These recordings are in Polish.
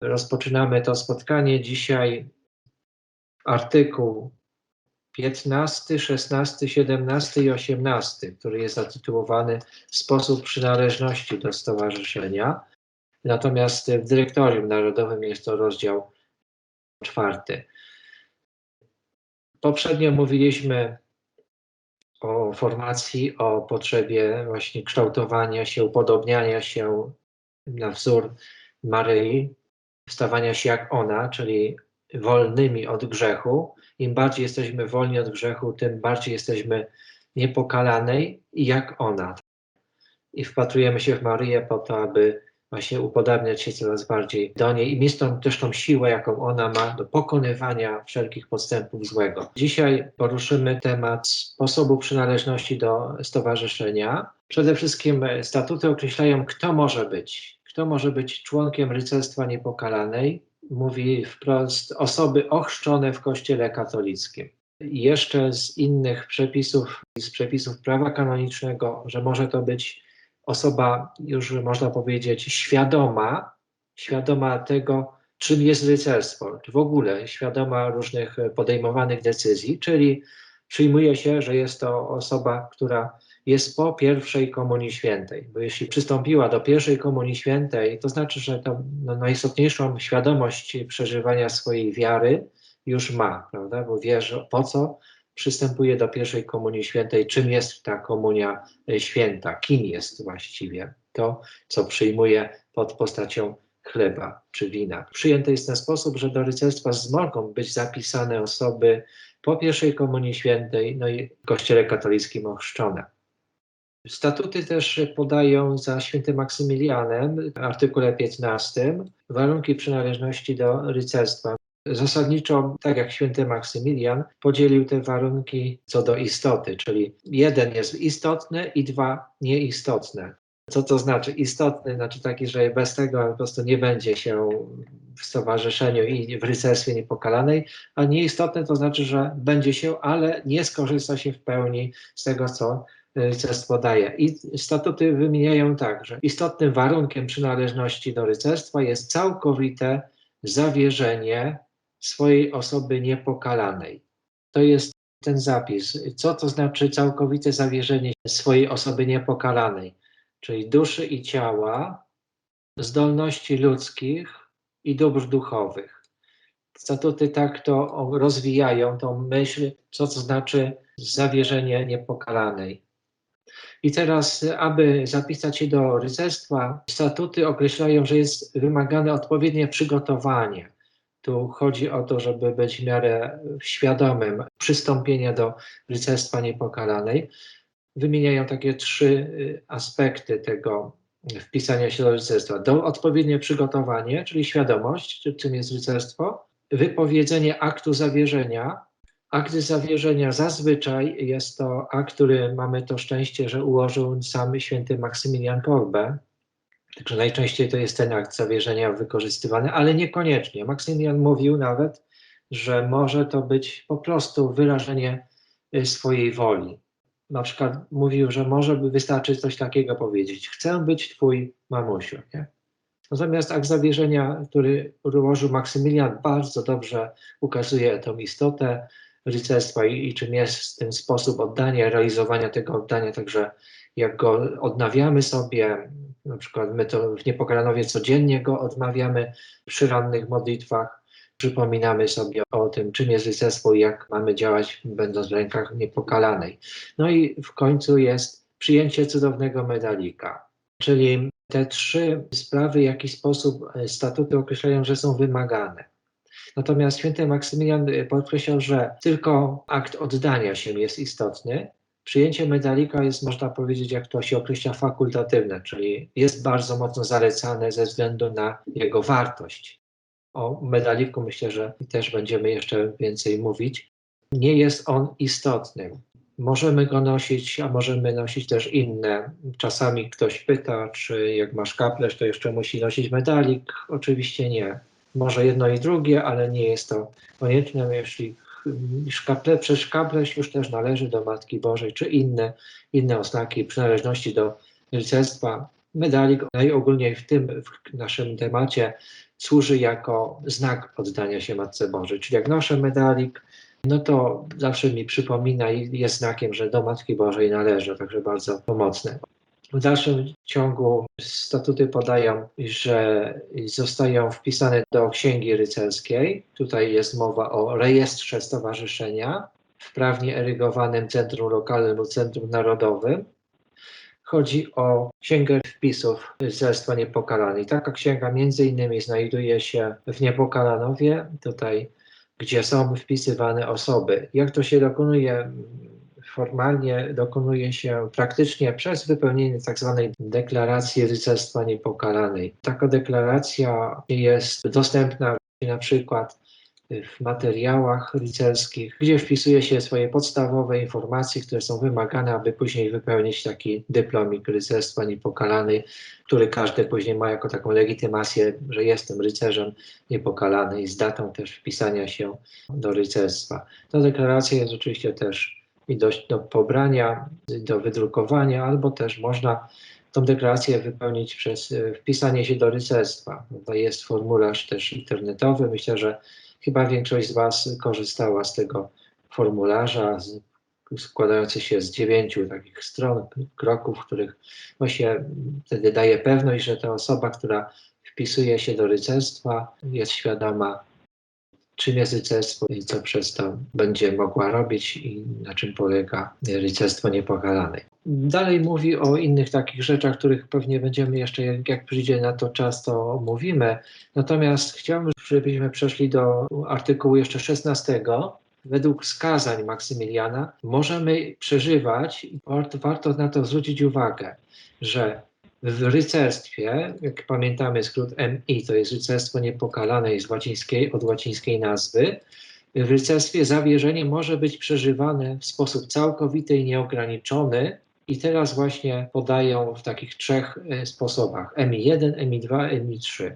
Rozpoczynamy to spotkanie. Dzisiaj artykuł 15, 16, 17 i 18, który jest zatytułowany Sposób przynależności do stowarzyszenia. Natomiast w dyrektorium narodowym jest to rozdział czwarty. Poprzednio mówiliśmy o formacji, o potrzebie właśnie kształtowania się, upodobniania się na wzór Maryi, stawania się jak ona, czyli wolnymi od grzechu. Im bardziej jesteśmy wolni od grzechu, tym bardziej jesteśmy niepokalanej jak ona. I wpatrujemy się w Maryję po to, aby właśnie upodabniać się coraz bardziej do niej i mieć tą, też tą siłę, jaką ona ma do pokonywania wszelkich podstępów złego. Dzisiaj poruszymy temat sposobu przynależności do stowarzyszenia. Przede wszystkim statuty określają, kto może być. Kto może być członkiem rycerstwa niepokalanej? Mówi wprost osoby ochrzczone w Kościele katolickim. Jeszcze z innych przepisów, z przepisów prawa kanonicznego, że może to być osoba, już można powiedzieć, świadoma, świadoma tego, czym jest rycerstwo, czy w ogóle świadoma różnych podejmowanych decyzji, czyli przyjmuje się, że jest to osoba, która jest po pierwszej Komunii Świętej. Bo jeśli przystąpiła do pierwszej Komunii Świętej, to znaczy, że tą no, najistotniejszą świadomość przeżywania swojej wiary już ma, prawda? Bo wie, że po co przystępuje do pierwszej Komunii Świętej, czym jest ta Komunia Święta, kim jest właściwie to, co przyjmuje pod postacią chleba czy wina. Przyjęte jest w ten sposób, że do rycerstwa mogą być zapisane osoby po pierwszej Komunii Świętej, no i w Kościele katolickim ochrzczone. Statuty też podają za świętym Maksymilianem w artykule 15 warunki przynależności do rycerstwa. Zasadniczo, tak jak święty Maksymilian, podzielił te warunki co do istoty, czyli jeden jest istotny i dwa nieistotne. Co to znaczy? Istotny znaczy taki, że bez tego po prostu nie będzie się w stowarzyszeniu i w rycerstwie niepokalanej, a nieistotny to znaczy, że będzie się, ale nie skorzysta się w pełni z tego, co rycerstwo daje. I statuty wymieniają tak, że istotnym warunkiem przynależności do rycerstwa jest całkowite zawierzenie swojej osoby niepokalanej. To jest ten zapis. Co to znaczy całkowite zawierzenie swojej osoby niepokalanej? Czyli duszy i ciała, zdolności ludzkich i dóbr duchowych. Statuty tak to rozwijają, tą myśl, co to znaczy zawierzenie niepokalanej. I teraz, aby zapisać się do rycerstwa, statuty określają, że jest wymagane odpowiednie przygotowanie tu chodzi o to, żeby być w miarę świadomym przystąpienia do rycerstwa niepokalanej. Wymieniają takie trzy y, aspekty tego wpisania się do rycerstwa. Do odpowiednie przygotowanie, czyli świadomość, czym jest rycerstwo, wypowiedzenie aktu zawierzenia. Akt zawierzenia zazwyczaj jest to akt, który mamy to szczęście, że ułożył sam święty Maksymilian Kolbe, Także najczęściej to jest ten akt zawierzenia wykorzystywany, ale niekoniecznie. Maksymilian mówił nawet, że może to być po prostu wyrażenie y, swojej woli. Na przykład mówił, że może by wystarczyć coś takiego powiedzieć: Chcę być Twój mamusiu. Nie? Natomiast akt zawierzenia, który ułożył Maksymilian, bardzo dobrze ukazuje tą istotę rycerstwa i, i czym jest ten sposób oddania, realizowania tego oddania, także jak go odnawiamy sobie, na przykład my to w Niepokalanowie codziennie go odmawiamy przy rannych modlitwach. Przypominamy sobie o tym, czym jest rycerstwo i jak mamy działać, będąc w rękach niepokalanej. No i w końcu jest przyjęcie cudownego medalika, czyli te trzy sprawy w jakiś sposób e, statuty określają, że są wymagane. Natomiast święty Maksymilian podkreślał, że tylko akt oddania się jest istotny, Przyjęcie medalika jest, można powiedzieć, jak to się określa, fakultatywne, czyli jest bardzo mocno zalecane ze względu na jego wartość. O medaliku myślę, że też będziemy jeszcze więcej mówić. Nie jest on istotny. Możemy go nosić, a możemy nosić też inne. Czasami ktoś pyta, czy jak masz kaplerz, to jeszcze musi nosić medalik. Oczywiście nie. Może jedno i drugie, ale nie jest to konieczne. Jeśli szkaple, przez szkapleś już też należy do Matki Bożej, czy inne, inne oznaki przynależności do rycerstwa. Medalik najogólniej w tym w naszym temacie służy jako znak oddania się Matce Bożej. Czyli jak noszę medalik, no to zawsze mi przypomina i jest znakiem, że do Matki Bożej należy, także bardzo pomocne. W dalszym ciągu statuty podają, że zostają wpisane do księgi rycerskiej. Tutaj jest mowa o rejestrze stowarzyszenia w prawnie erygowanym centrum lokalnym lub centrum narodowym. Chodzi o księgę wpisów Rycerstwa Niepokalanej. Taka księga między innymi znajduje się w Niepokalanowie, tutaj gdzie są wpisywane osoby. Jak to się dokonuje formalnie dokonuje się praktycznie przez wypełnienie tzw. Tak deklaracji rycerstwa niepokalanej. Taka deklaracja jest dostępna na przykład w materiałach rycerskich, gdzie wpisuje się swoje podstawowe informacje, które są wymagane, aby później wypełnić taki dyplomik rycerstwa niepokalanej, który każdy później ma jako taką legitymację, że jestem rycerzem niepokalany i z datą też wpisania się do rycerstwa. Ta deklaracja jest oczywiście też i do, do pobrania, do wydrukowania, albo też można tą deklarację wypełnić przez e, wpisanie się do rycerstwa. To jest formularz też internetowy. Myślę, że chyba większość z Was korzystała z tego formularza, składający się z dziewięciu takich stron, kroków, w których właśnie wtedy daje pewność, że ta osoba, która wpisuje się do rycerstwa, jest świadoma czym jest rycerstwo i co przez to będzie mogła robić i na czym polega rycerstwo niepokalane. Dalej mówi o innych takich rzeczach, których pewnie będziemy jeszcze, jak przyjdzie na to czas, to mówimy. Natomiast chciałbym, żebyśmy przeszli do artykułu jeszcze 16. Według wskazań Maksymiliana możemy przeżywać, warto, warto na to zwrócić uwagę, że w rycerstwie, jak pamiętamy skrót MI, to jest rycerstwo niepokalane z łacińskiej, od łacińskiej nazwy, w rycerstwie zawierzenie może być przeżywane w sposób całkowity i nieograniczony. I teraz właśnie podają w takich trzech e, sposobach: MI1, MI2, MI3.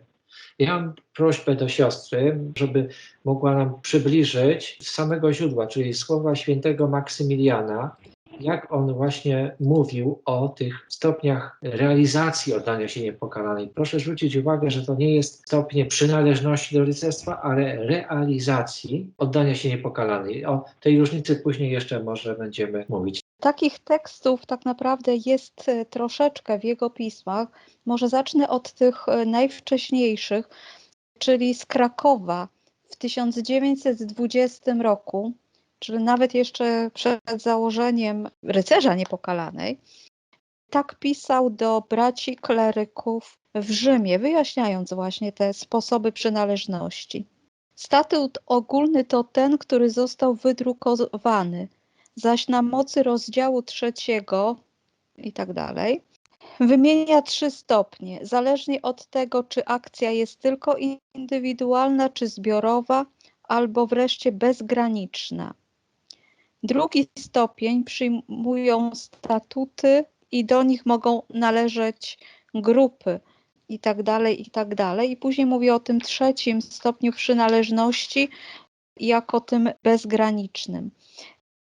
Ja mam prośbę do siostry, żeby mogła nam przybliżyć z samego źródła, czyli słowa świętego Maksymiliana, jak on właśnie mówił o tych stopniach realizacji oddania się niepokalanej. Proszę zwrócić uwagę, że to nie jest stopnie przynależności do rycerstwa, ale realizacji oddania się niepokalanej. O tej różnicy później jeszcze może będziemy mówić. Takich tekstów tak naprawdę jest e, troszeczkę w jego pismach. Może zacznę od tych e, najwcześniejszych, czyli z Krakowa w 1920 roku czyli nawet jeszcze przed założeniem rycerza niepokalanej, tak pisał do braci kleryków w Rzymie, wyjaśniając właśnie te sposoby przynależności. Statut ogólny to ten, który został wydrukowany, zaś na mocy rozdziału trzeciego i tak dalej, wymienia trzy stopnie, zależnie od tego, czy akcja jest tylko indywidualna, czy zbiorowa, albo wreszcie bezgraniczna. Drugi stopień przyjmują statuty i do nich mogą należeć grupy i tak dalej, i tak dalej. I później mówię o tym trzecim stopniu przynależności jako tym bezgranicznym.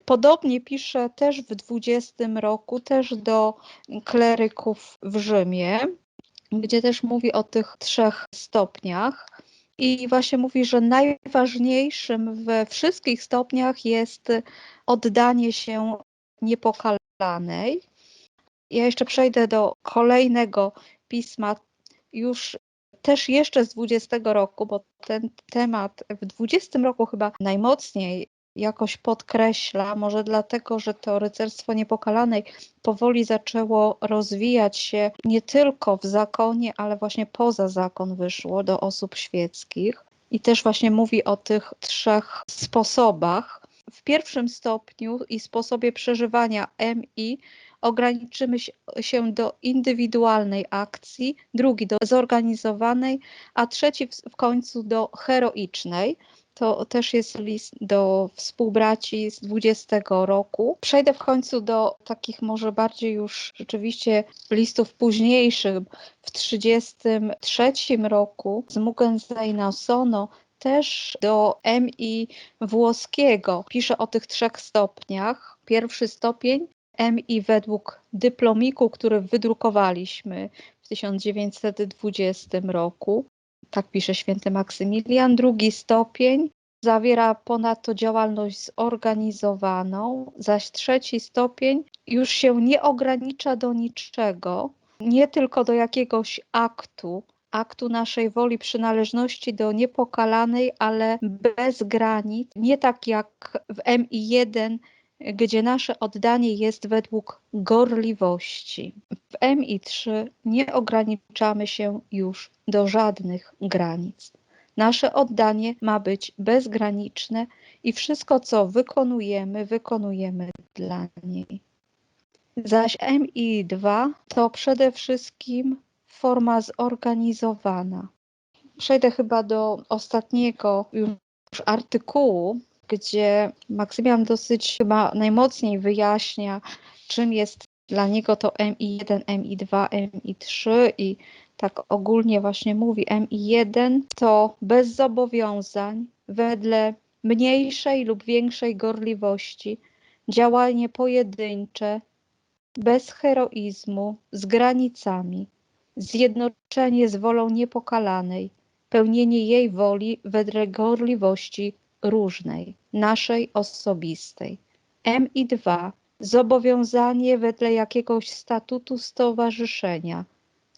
Podobnie pisze też w 20 roku, też do kleryków w Rzymie, gdzie też mówi o tych trzech stopniach. I właśnie mówi, że najważniejszym we wszystkich stopniach jest oddanie się niepokalanej. Ja jeszcze przejdę do kolejnego pisma, już też jeszcze z 20 roku, bo ten temat w 20 roku chyba najmocniej jakoś podkreśla, może dlatego, że to rycerstwo niepokalanej powoli zaczęło rozwijać się nie tylko w zakonie, ale właśnie poza zakon wyszło do osób świeckich. I też właśnie mówi o tych trzech sposobach. W pierwszym stopniu i sposobie przeżywania MI ograniczymy się do indywidualnej akcji, drugi do zorganizowanej, a trzeci w końcu do heroicznej to też jest list do współbraci z 20 roku. Przejdę w końcu do takich może bardziej już rzeczywiście listów późniejszych. W 33 roku z Mugenza i Sono też do MI włoskiego. Pisze o tych trzech stopniach. Pierwszy stopień MI według dyplomiku, który wydrukowaliśmy w 1920 roku tak pisze święty Maksymilian. Drugi stopień zawiera ponadto działalność zorganizowaną, zaś trzeci stopień już się nie ogranicza do niczego, nie tylko do jakiegoś aktu, aktu naszej woli przynależności do niepokalanej, ale bez granic, nie tak jak w MI1, gdzie nasze oddanie jest według gorliwości. W MI3 nie ograniczamy się już do żadnych granic. Nasze oddanie ma być bezgraniczne i wszystko, co wykonujemy, wykonujemy dla niej. Zaś MI2 to przede wszystkim forma zorganizowana. Przejdę chyba do ostatniego już artykułu, gdzie Maksymilian dosyć chyba najmocniej wyjaśnia, czym jest dla niego to MI1, MI2, MI3 i tak ogólnie właśnie mówi MI1 to bez zobowiązań, wedle mniejszej lub większej gorliwości, działanie pojedyncze, bez heroizmu, z granicami, zjednoczenie z wolą niepokalanej, pełnienie jej woli wedle gorliwości różnej, naszej osobistej. MI2 zobowiązanie wedle jakiegoś statutu stowarzyszenia,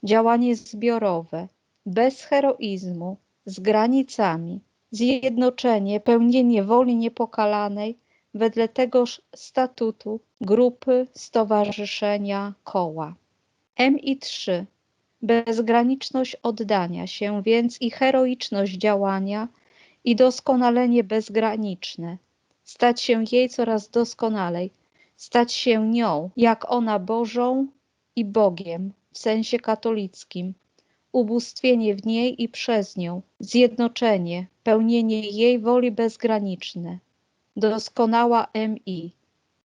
działanie zbiorowe, bez heroizmu, z granicami, zjednoczenie, pełnienie woli niepokalanej wedle tegoż statutu grupy, stowarzyszenia, koła. MI3 bezgraniczność oddania się więc i heroiczność działania i doskonalenie bezgraniczne, stać się jej coraz doskonalej, stać się nią, jak ona Bożą i Bogiem w sensie katolickim, ubóstwienie w niej i przez nią, zjednoczenie, pełnienie jej woli bezgraniczne, doskonała MI,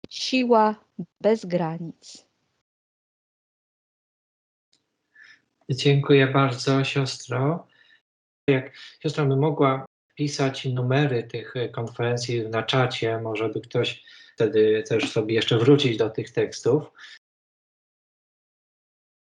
siła bez granic. Dziękuję bardzo, siostro. Jak siostra by mogła pisać numery tych konferencji na czacie, może by ktoś wtedy też sobie jeszcze wrócić do tych tekstów.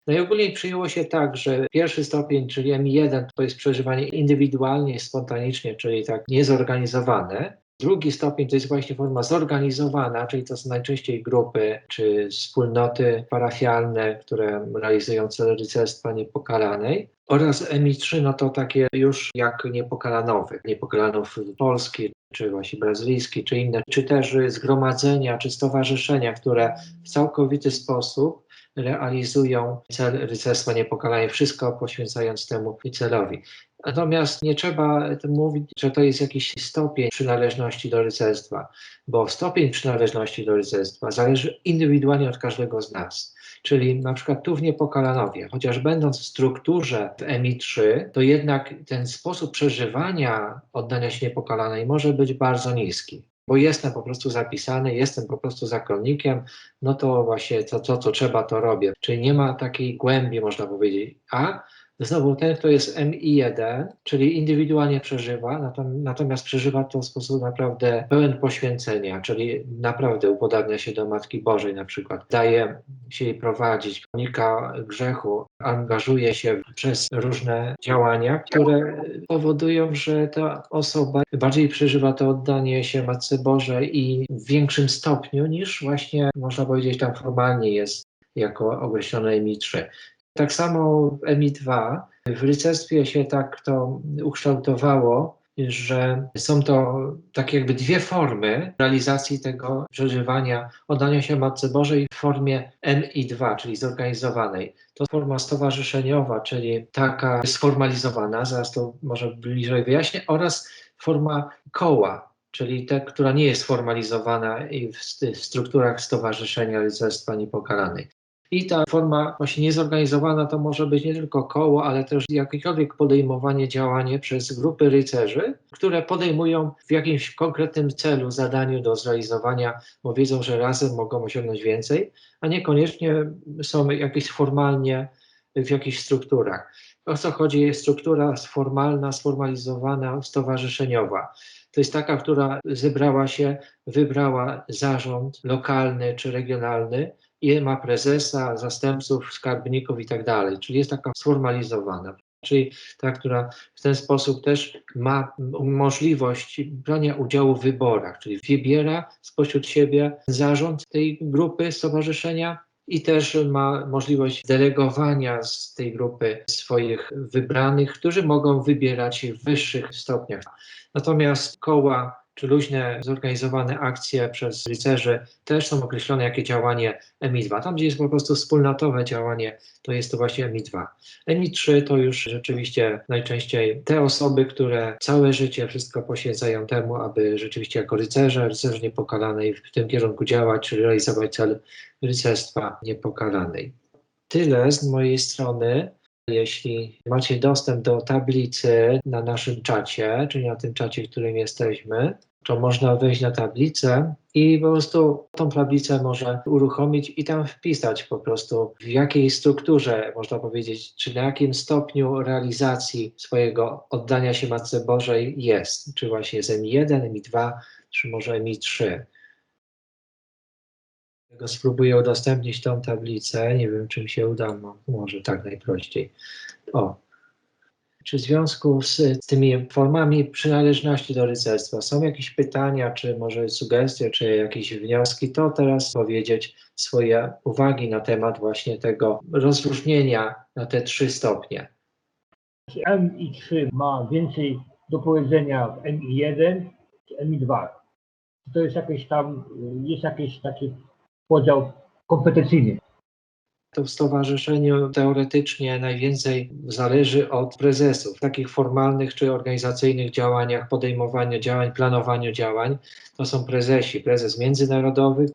Najogólniej przyjęło się tak, że pierwszy stopień, czyli M1, to jest przeżywanie indywidualnie, spontanicznie, czyli tak niezorganizowane. Drugi stopień to jest właśnie forma zorganizowana, czyli to są najczęściej grupy czy wspólnoty parafialne, które realizują cel rycerstwa niepokalanej. Oraz MI3, no to takie już jak niepokalanowy, niepokalanów polski, czy właśnie brazylijski, czy inne, czy też zgromadzenia, czy stowarzyszenia, które w całkowity sposób realizują cel rycerstwa niepokalanej, wszystko poświęcając temu celowi. Natomiast nie trzeba mówić, że to jest jakiś stopień przynależności do rycerstwa, bo stopień przynależności do rycerstwa zależy indywidualnie od każdego z nas. Czyli na przykład tu w Niepokalanowie, chociaż będąc w strukturze w MI3, to jednak ten sposób przeżywania oddania się niepokalanej może być bardzo niski bo jestem po prostu zapisany, jestem po prostu zakonnikiem, no to właśnie to, to, co trzeba, to robię. Czyli nie ma takiej głębi, można powiedzieć. A Znowu ten, kto jest MI1, czyli indywidualnie przeżywa, natomiast przeżywa to w sposób naprawdę pełen poświęcenia, czyli naprawdę upodabnia się do Matki Bożej na przykład, daje się jej prowadzić, unika grzechu, angażuje się przez różne działania, które powodują, że ta osoba bardziej przeżywa to oddanie się Matce Bożej i w większym stopniu niż właśnie, można powiedzieć, tam formalnie jest jako określone MI3. Tak samo w EMI-2 w rycerstwie się tak to ukształtowało, że są to takie jakby dwie formy realizacji tego przeżywania oddania się Matce Bożej w formie MI2, czyli zorganizowanej. To forma stowarzyszeniowa, czyli taka sformalizowana, zaraz to może bliżej wyjaśnię, oraz forma koła, czyli ta, która nie jest sformalizowana w, w strukturach Stowarzyszenia Rycerstwa Niepokalanej. I ta forma właśnie niezorganizowana to może być nie tylko koło, ale też jakiekolwiek podejmowanie działanie przez grupy rycerzy, które podejmują w jakimś konkretnym celu, zadaniu do zrealizowania, bo wiedzą, że razem mogą osiągnąć więcej, a niekoniecznie są jakieś formalnie w jakichś strukturach. O co chodzi? Struktura formalna, sformalizowana, stowarzyszeniowa. To jest taka, która zebrała się, wybrała zarząd lokalny czy regionalny, i ma prezesa, zastępców, skarbników i tak dalej, czyli jest taka sformalizowana. czyli ta, która w ten sposób też ma możliwość brania udziału w wyborach, czyli wybiera spośród siebie zarząd tej grupy, stowarzyszenia i też ma możliwość delegowania z tej grupy swoich wybranych, którzy mogą wybierać w wyższych stopniach. Natomiast koła czy luźne zorganizowane akcje przez rycerzy też są określone jako działanie MI2. Tam, gdzie jest po prostu wspólnotowe działanie, to jest to właśnie MI2. MI3 to już rzeczywiście najczęściej te osoby, które całe życie wszystko poświęcają temu, aby rzeczywiście jako rycerze, rycerze niepokalanej w tym kierunku działać, czy realizować cel rycerstwa niepokalanej. Tyle z mojej strony. Jeśli macie dostęp do tablicy na naszym czacie, czyli na tym czacie, w którym jesteśmy, to można wejść na tablicę i po prostu tą tablicę może uruchomić i tam wpisać po prostu w jakiej strukturze, można powiedzieć, czy na jakim stopniu realizacji swojego oddania się Matce Bożej jest. Czy właśnie jest MI1, MI2, czy może MI3. Spróbuję udostępnić tą tablicę. Nie wiem, czy mi się uda. Mo- Może tak najprościej. O. Czy w związku z tymi formami przynależności do rycerstwa są jakieś pytania, czy może sugestie, czy jakieś wnioski, to teraz powiedzieć swoje uwagi na temat właśnie tego rozróżnienia na te trzy stopnie. Czy MI3 ma więcej do powiedzenia w MI1 czy MI2? Czy to jest jakieś tam, jest jakiś taki podział kompetencyjny? To w stowarzyszeniu teoretycznie najwięcej zależy od prezesów. Takich formalnych czy organizacyjnych działaniach, podejmowaniu działań, planowaniu działań, to są prezesi. Prezes międzynarodowy,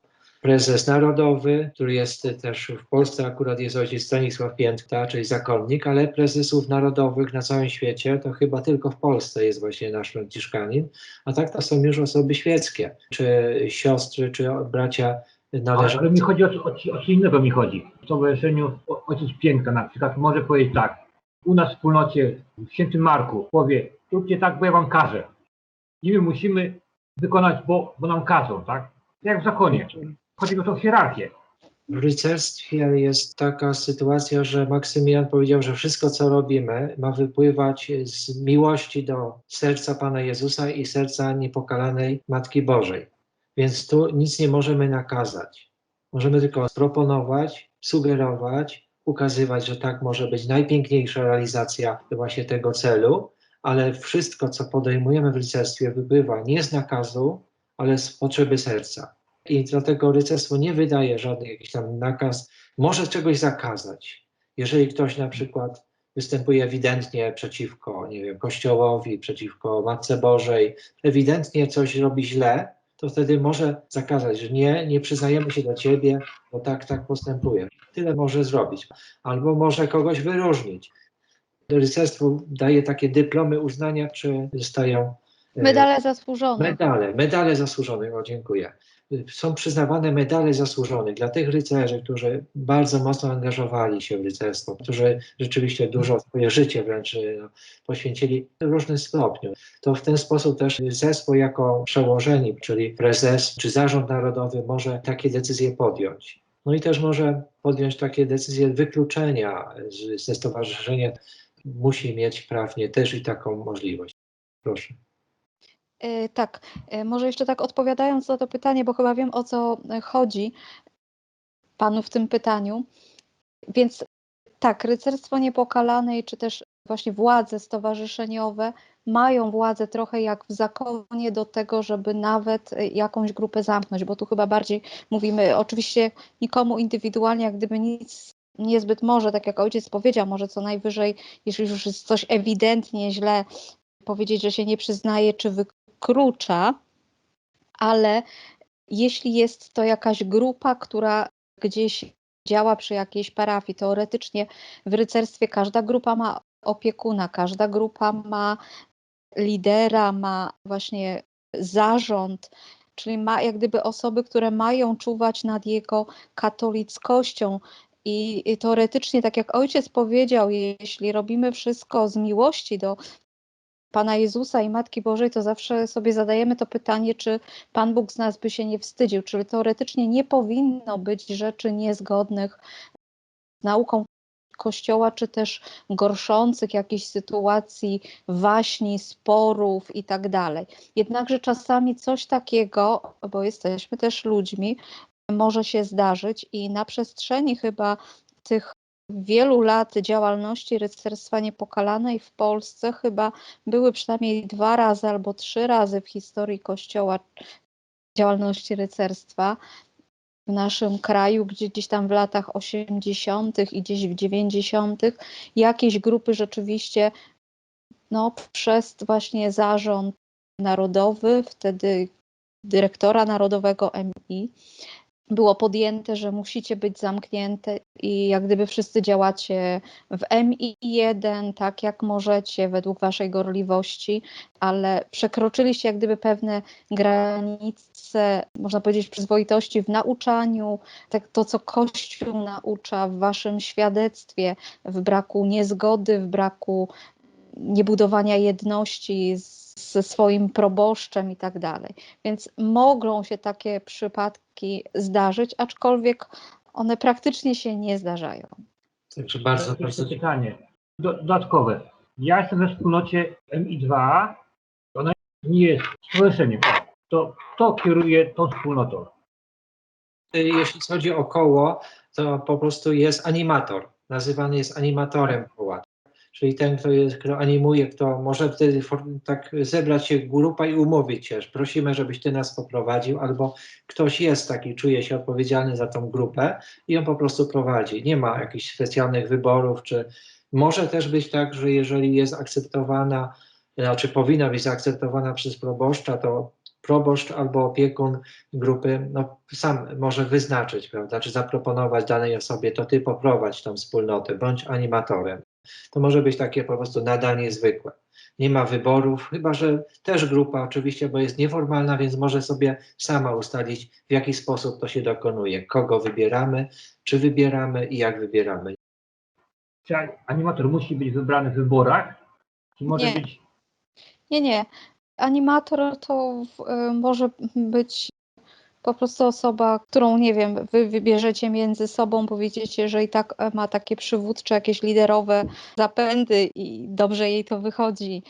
prezes narodowy, który jest też w Polsce, akurat jest ojciec Stanisław Piętka, czyli zakonnik, ale prezesów narodowych na całym świecie to chyba tylko w Polsce jest właśnie nasz Franciszkanin, a tak to są już osoby świeckie, czy siostry, czy bracia należące. Ale mi chodzi o, o, o co innego mi chodzi. W stowarzyszeniu o- ojciec Piętka na przykład może powiedzieć tak, u nas w wspólnocie w Świętym Marku powie, róbcie tak, bo ja wam każę. I my musimy wykonać, bo, bo nam każą, tak? Jak w zakonie. Chodzi o tą hierarchię. W rycerstwie jest taka sytuacja, że Maksymilian powiedział, że wszystko, co robimy, ma wypływać z miłości do serca Pana Jezusa i serca niepokalanej Matki Bożej. Więc tu nic nie możemy nakazać. Możemy tylko proponować, sugerować, ukazywać, że tak może być najpiękniejsza realizacja właśnie tego celu, ale wszystko, co podejmujemy w rycerstwie, wypływa nie z nakazu, ale z potrzeby serca. I dlatego rycerstwo nie wydaje żadnych jakiś tam nakaz, może czegoś zakazać. Jeżeli ktoś na przykład występuje ewidentnie przeciwko, nie wiem, Kościołowi, przeciwko Matce Bożej, ewidentnie coś robi źle, to wtedy może zakazać, że nie, nie przyznajemy się do ciebie, bo tak, tak postępujesz. Tyle może zrobić. Albo może kogoś wyróżnić. Rycerstwo daje takie dyplomy uznania, czy zostają e, Medale zasłużone. Medale, medale zasłużonych, o dziękuję. Są przyznawane medale zasłużonych dla tych rycerzy, którzy bardzo mocno angażowali się w rycerstwo, którzy rzeczywiście dużo swoje życie wręcz no, poświęcili w różnym stopniu. To w ten sposób też rycerstwo jako przełożeni, czyli prezes czy zarząd narodowy może takie decyzje podjąć. No i też może podjąć takie decyzje wykluczenia ze stowarzyszenia. Musi mieć prawnie też i taką możliwość. Proszę. E, Tak, e, może jeszcze tak odpowiadając na to pytanie, bo chyba wiem o co e, chodzi panu w tym pytaniu. Więc tak, rycerstwo niepokalanej, czy też właśnie władze stowarzyszeniowe mają władzę trochę jak w zakonie do tego, żeby nawet jakąś grupę zamknąć, bo tu chyba bardziej mówimy, oczywiście nikomu indywidualnie, jak gdyby nic niezbyt może, tak jak ojciec powiedział, może co najwyżej, jeśli już jest coś ewidentnie źle, powiedzieć, że się nie przyznaje czy wyklucza, ale jeśli jest to jakaś grupa, która gdzieś działa przy jakiejś parafii, teoretycznie w rycerstwie każda grupa ma opiekuna, każda grupa ma lidera, ma właśnie zarząd, czyli ma jak gdyby osoby, które mają czuwać nad jego katolickością. I teoretycznie, tak jak ojciec powiedział, jeśli robimy wszystko z miłości do Pana Jezusa i Matki Bożej, to zawsze sobie zadajemy to pytanie, czy Pan Bóg z nas by się nie wstydził. Czyli teoretycznie nie powinno być rzeczy niezgodnych z nauką kościoła, czy też gorszących jakichś sytuacji waśni, sporów i tak dalej. Jednakże czasami coś takiego, bo jesteśmy też ludźmi, może się zdarzyć i na przestrzeni chyba tych wielu lat działalności rycerstwa niepokalanej w Polsce chyba były przynajmniej dwa razy albo trzy razy w historii Kościoła działalności rycerstwa w naszym kraju, gdzie gdzieś tam w latach 80. i gdzieś w 90. jakieś grupy rzeczywiście no, przez właśnie zarząd narodowy, wtedy dyrektora narodowego MI, było podjęte, że musicie być zamknięte i jak gdyby wszyscy działacie w MI1, tak jak możecie, według waszej gorliwości, ale przekroczyliście jak gdyby pewne granice, można powiedzieć, przyzwoitości w nauczaniu, tak to, co Kościół naucza w waszym świadectwie, w braku niezgody, w braku niebudowania jedności z, ze swoim proboszczem i tak dalej. Więc mogą się takie przypadki zdarzyć, aczkolwiek one praktycznie się nie zdarzają. Także bardzo, bardzo pytanie do, dodatkowe. Ja jestem we wspólnocie MI2, ona nie jest stowarzyszeniem. To kto kieruje tą wspólnotą? Jeśli chodzi o koło, to po prostu jest animator. Nazywany jest animatorem koła. Czyli ten, kto, jest, kto animuje, kto może wtedy tak zebrać się grupa i umówić się. Prosimy, żebyś ty nas poprowadził, albo ktoś jest taki, czuje się odpowiedzialny za tą grupę i on po prostu prowadzi. Nie ma jakichś specjalnych wyborów, czy może też być tak, że jeżeli jest akceptowana, znaczy powinna być zaakceptowana przez proboszcza, to proboszcz albo opiekun grupy no, sam może wyznaczyć, prawda, czy zaproponować danej osobie, to ty poprowadź tą wspólnotę, bądź animatorem. To może być takie po prostu nadanie zwykłe. Nie ma wyborów, chyba że też grupa oczywiście, bo jest nieformalna, więc może sobie sama ustalić, w jaki sposób to się dokonuje, kogo wybieramy, czy wybieramy i jak wybieramy. Czy animator musi być wybrany w wyborach? Czy może Nie. być Nie, nie. Animator to y, może być po prostu osoba, którą, nie wiem, wy wybierzecie między sobą, powiedziecie, że i tak e, ma takie przywódcze, jakieś liderowe zapędy i dobrze jej to wychodzi.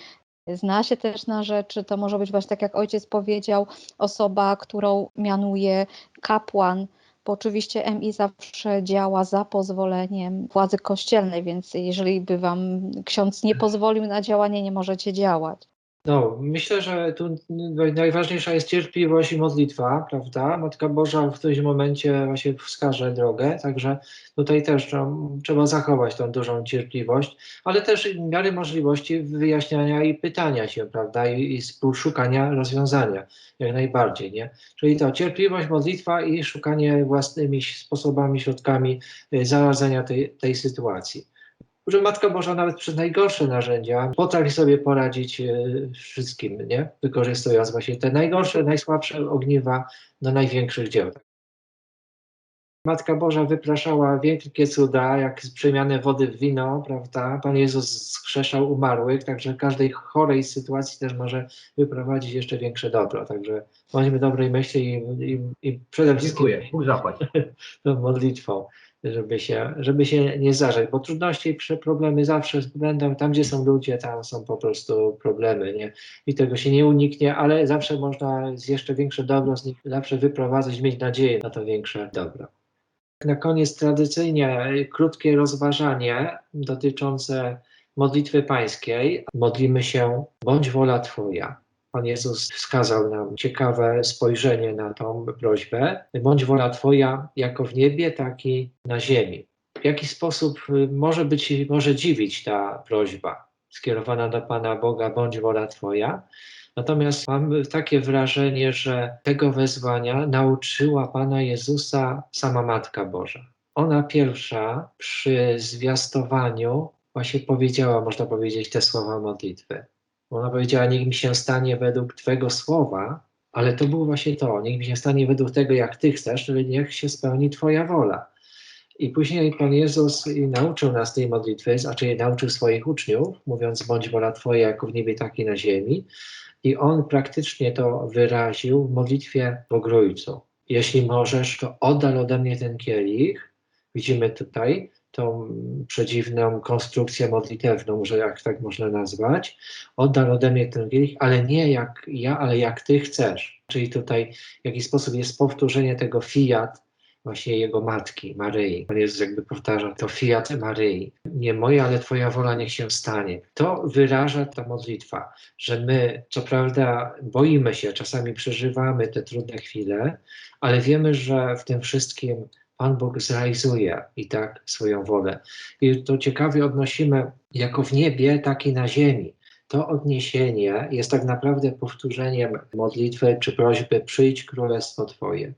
Zna się też na rzeczy, to może być właśnie tak, jak ojciec powiedział, osoba, którą mianuje kapłan, bo oczywiście MI zawsze działa za pozwoleniem władzy kościelnej, więc jeżeli by wam ksiądz nie pozwolił na działanie, nie możecie działać. No, myślę, że tu najważniejsza jest cierpliwość i modlitwa, prawda? Matka Boża w którymś momencie właśnie wskaże drogę, także tutaj też no, trzeba zachować tą dużą cierpliwość, ale też w miarę możliwości wyjaśniania i pytania się, prawda? I, i szukania rozwiązania, jak najbardziej, nie? Czyli to cierpliwość, modlitwa i szukanie własnymi sposobami, środkami y, zaradzenia tej, tej sytuacji że Matka Boża nawet przez najgorsze narzędzia potrafi sobie poradzić e, wszystkim, nie? wykorzystując właśnie te najgorsze, najsłabsze ogniwa do największych dzieł. Matka Boża wypraszała wielkie cuda, jak przemianę wody w wino, prawda? Pan Jezus skrzeszał umarłych, także każdej chorej sytuacji też może wyprowadzić jeszcze większe dobro. Także bądźmy dobrej myśli i, i, i przede wszystkim Dziękuję, Bóg zapłać. tą modlitwą, żeby się, żeby się nie zdarzać, bo trudności i problemy zawsze będą, tam gdzie są ludzie, tam są po prostu problemy, nie? I tego się nie uniknie, ale zawsze można z jeszcze większe dobro z nich zawsze wyprowadzać, mieć nadzieję na to większe dobro. Na koniec tradycyjnie krótkie rozważanie dotyczące modlitwy pańskiej. Modlimy się, bądź wola Twoja. Pan Jezus wskazał nam ciekawe spojrzenie na tą prośbę. Bądź wola Twoja jako w niebie, tak i na ziemi. W jaki sposób y, może być, może dziwić ta prośba skierowana do Pana Boga, bądź wola Twoja. Natomiast mam takie wrażenie, że tego wezwania nauczyła Pana Jezusa sama Matka Boża. Ona pierwsza przy zwiastowaniu właśnie powiedziała, można powiedzieć, te słowa modlitwy. Ona powiedziała, niech mi się stanie według Twego słowa, ale to było właśnie to, niech mi się stanie według tego, jak Ty chcesz, czyli niech się spełni Twoja wola. I później Pan Jezus nauczył nas tej modlitwy, znaczy nauczył swoich uczniów, mówiąc, bądź wola Twoja jako w niebie, tak i na ziemi. I On praktycznie to wyraził w modlitwie Bogrójcu. Jeśli możesz, to oddal ode mnie ten kielich, widzimy tutaj, tą przedziwną konstrukcję modlitewną, że jak tak można nazwać, oddal ode mnie ten kielich, ale nie jak ja, ale jak Ty chcesz. Czyli tutaj w jakiś sposób jest powtórzenie tego fiat, właśnie jego matki, Maryi. On jest jakby powtarza to fiat Maryi. Nie moja, ale Twoja wola niech się stanie. To wyraża ta modlitwa, że my, co prawda, boimy się, czasami przeżywamy te trudne chwile, ale wiemy, że w tym wszystkim Pan Bóg zrealizuje i tak swoją wolę. I to ciekawie odnosimy jako w niebie, tak i na ziemi. To odniesienie jest tak naprawdę powtórzeniem modlitwy czy prośby: Przyjdź królestwo Twoje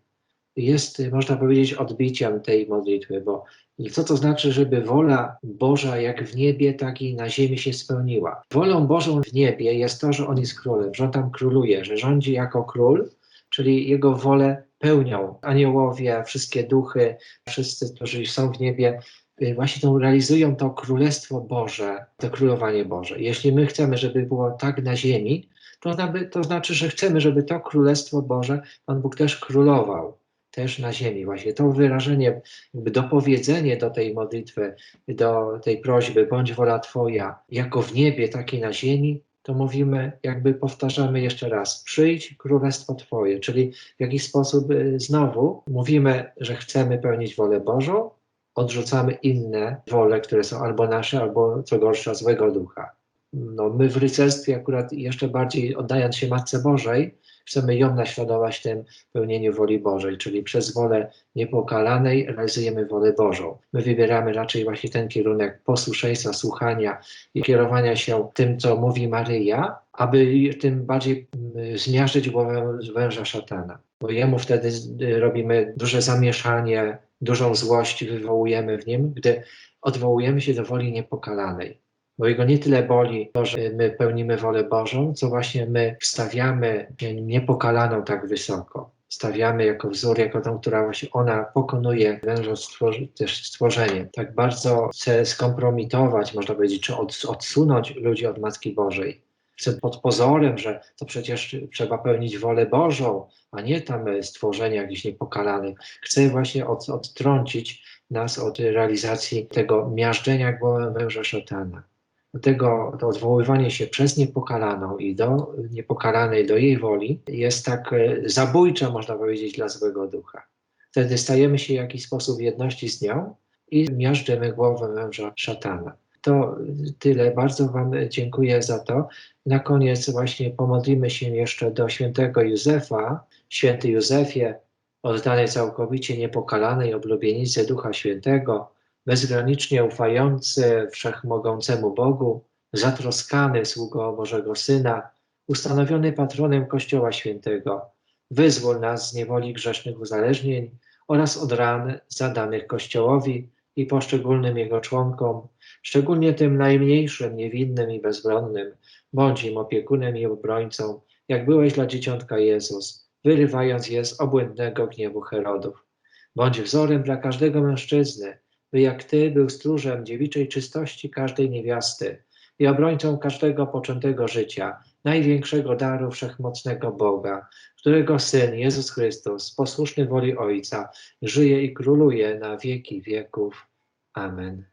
jest, można powiedzieć, odbiciem tej modlitwy, bo co to znaczy, żeby wola Boża jak w niebie, tak i na ziemi się spełniła? Wolą Bożą w niebie jest to, że On jest królem, że On tam króluje, że rządzi jako król, czyli Jego wolę pełnią aniołowie, wszystkie duchy, wszyscy, którzy są w niebie, y, właśnie to realizują to Królestwo Boże, to Królowanie Boże. Jeśli my chcemy, żeby było tak na ziemi, to, to znaczy, że chcemy, żeby to Królestwo Boże, Pan Bóg też królował też na ziemi. Właśnie to wyrażenie, jakby dopowiedzenie do tej modlitwy, do tej prośby, bądź wola Twoja, jako w niebie, tak i na ziemi, to mówimy, jakby powtarzamy jeszcze raz, przyjdź królestwo Twoje, czyli w jakiś sposób y, znowu mówimy, że chcemy pełnić wolę Bożą, odrzucamy inne wole, które są albo nasze, albo co gorsza, złego ducha. No, my w rycerstwie akurat jeszcze bardziej oddając się Matce Bożej, Chcemy ją naśladować w tym pełnieniu woli Bożej, czyli przez wolę niepokalanej realizujemy wolę Bożą. My wybieramy raczej właśnie ten kierunek posłuszeństwa, słuchania i kierowania się tym, co mówi Maryja, aby tym bardziej mm, zmiażdżyć głowę węża szatana. Bo jemu wtedy robimy duże zamieszanie, dużą złość wywołujemy w nim, gdy odwołujemy się do woli niepokalanej bo jego nie tyle boli to, że my pełnimy wolę Bożą, co właśnie my stawiamy niepokalaną tak wysoko. Stawiamy jako wzór, jako tą, która właśnie ona pokonuje węża stworzy, też stworzenie. Tak bardzo chce skompromitować, można powiedzieć, czy od, odsunąć ludzi od Matki Bożej. Chce pod pozorem, że to przecież trzeba pełnić wolę Bożą, a nie tam stworzenia jakichś niepokalanych. Chce właśnie od, odtrącić nas od realizacji tego miażdżenia głową węża szatana tego, to odwoływanie się przez niepokalaną i do niepokalanej, do jej woli jest tak e, zabójcze, można powiedzieć, dla złego ducha. Wtedy stajemy się w jakiś sposób w jedności z nią i miażdżymy głowę męża szatana. To tyle. Bardzo Wam dziękuję za to. Na koniec właśnie pomodlimy się jeszcze do świętego Józefa. Święty Józefie, oddany całkowicie niepokalanej oblubienicy Ducha Świętego, bezgranicznie ufający wszechmogącemu Bogu, zatroskany sługo Bożego Syna, ustanowiony patronem Kościoła Świętego, wyzwól nas z niewoli grzesznych uzależnień oraz od ran zadanych Kościołowi i poszczególnym jego członkom, szczególnie tym najmniejszym, niewinnym i bezbronnym, bądź im opiekunem i obrońcą, jak byłeś dla dzieciątka Jezus, wyrywając je z obłędnego gniewu Herodów. Bądź wzorem dla każdego mężczyzny, jak Ty był stróżem dziewiczej czystości każdej niewiasty i obrońcą każdego poczętego życia, największego daru wszechmocnego Boga, którego Syn Jezus Chrystus, posłuszny woli Ojca, żyje i króluje na wieki wieków. Amen.